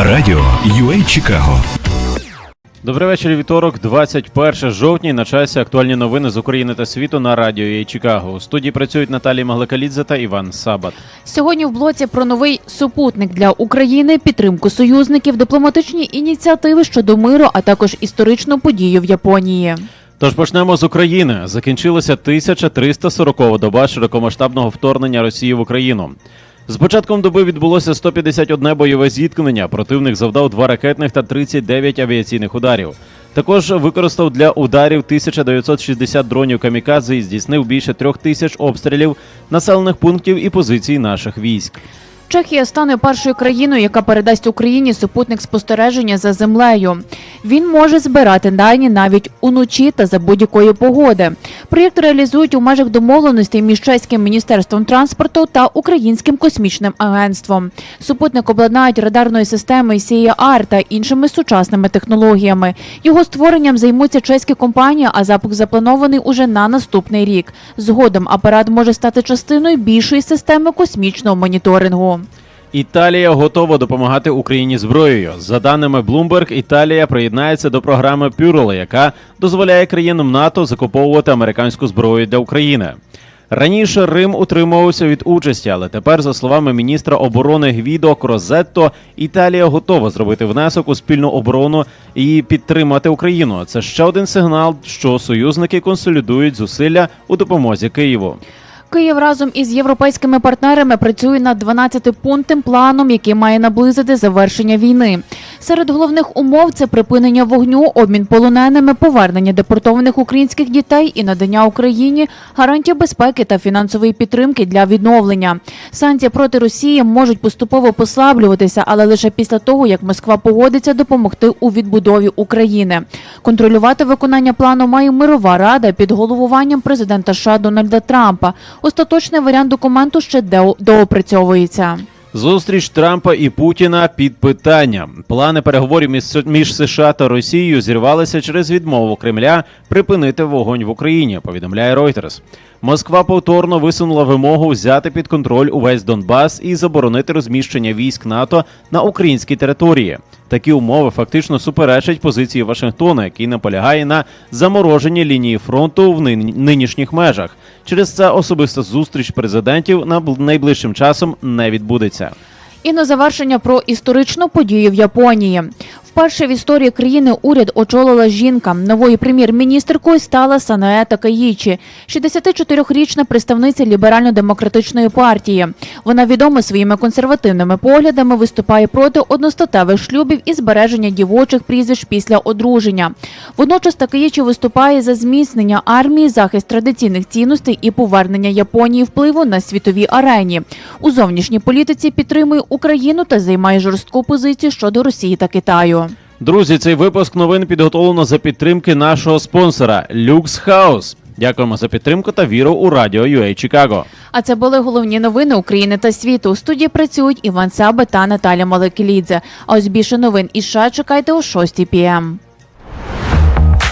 Радіо UA Чикаго. Добрий вечір, вівторок, 21 жовтня. На часі актуальні новини з України та світу на радіо «Єй Чикаго. У студії працюють Наталія Маглакалідзе та Іван Сабат. Сьогодні в блоці про новий супутник для України, підтримку союзників, дипломатичні ініціативи щодо миру, а також історичну подію в Японії. Тож почнемо з України. Закінчилася 1340 доба широкомасштабного вторгнення Росії в Україну. З початком доби відбулося 151 бойове зіткнення. Противник завдав два ракетних та 39 авіаційних ударів. Також використав для ударів 1960 дронів камікадзе і здійснив більше трьох тисяч обстрілів населених пунктів і позицій наших військ. Чехія стане першою країною, яка передасть Україні супутник спостереження за землею. Він може збирати дані навіть уночі та за будь-якої погоди. Проєкт реалізують у межах домовленостей між чеським міністерством транспорту та українським космічним агентством. Супутник обладнають радарною системою CER та іншими сучасними технологіями. Його створенням займуться чеські компанії, а запуск запланований уже на наступний рік. Згодом апарат може стати частиною більшої системи космічного моніторингу. Італія готова допомагати Україні зброєю. За даними Bloomberg, Італія приєднається до програми Пюрл, яка дозволяє країнам НАТО закуповувати американську зброю для України. Раніше Рим утримувався від участі, але тепер, за словами міністра оборони Гвідо Крозетто, Італія готова зробити внесок у спільну оборону і підтримати Україну. Це ще один сигнал, що союзники консолідують зусилля у допомозі Києву. Київ разом із європейськими партнерами працює над 12-пунктним планом, який має наблизити завершення війни. Серед головних умов це припинення вогню, обмін полоненими, повернення депортованих українських дітей і надання Україні гарантій безпеки та фінансової підтримки для відновлення. Санкції проти Росії можуть поступово послаблюватися, але лише після того, як Москва погодиться допомогти у відбудові України. Контролювати виконання плану має мирова рада під головуванням президента США Дональда Трампа. Остаточний варіант документу ще до- доопрацьовується. Зустріч Трампа і Путіна під питанням. Плани переговорів між, США та Росією зірвалися через відмову Кремля припинити вогонь в Україні. Повідомляє Reuters. Москва повторно висунула вимогу взяти під контроль увесь Донбас і заборонити розміщення військ НАТО на українській території. Такі умови фактично суперечать позиції Вашингтона, який наполягає на замороженні лінії фронту в нинішніх межах. Через це особиста зустріч президентів на бл- найближчим часом не відбудеться. І на завершення про історичну подію в Японії. Вперше в історії країни уряд очолила жінка. Новою прем'єр-міністркою стала Санаета Каїчі, 64-річна представниця ліберально-демократичної партії. Вона відома своїми консервативними поглядами, виступає проти одностатевих шлюбів і збереження дівочих прізвищ після одруження. Водночас Такаїчі виступає за зміцнення армії, захист традиційних цінностей і повернення Японії впливу на світовій арені. У зовнішній політиці підтримує Україну та займає жорстку позицію щодо Росії та Китаю. Друзі, цей випуск новин підготовлено за підтримки нашого спонсора Lux House. Дякуємо за підтримку та віру у радіо UA Чикаго. А це були головні новини України та світу. У студії працюють Іван Саба та Наталя Малекелідзе. А ось більше новин із США чекайте о 6 пм.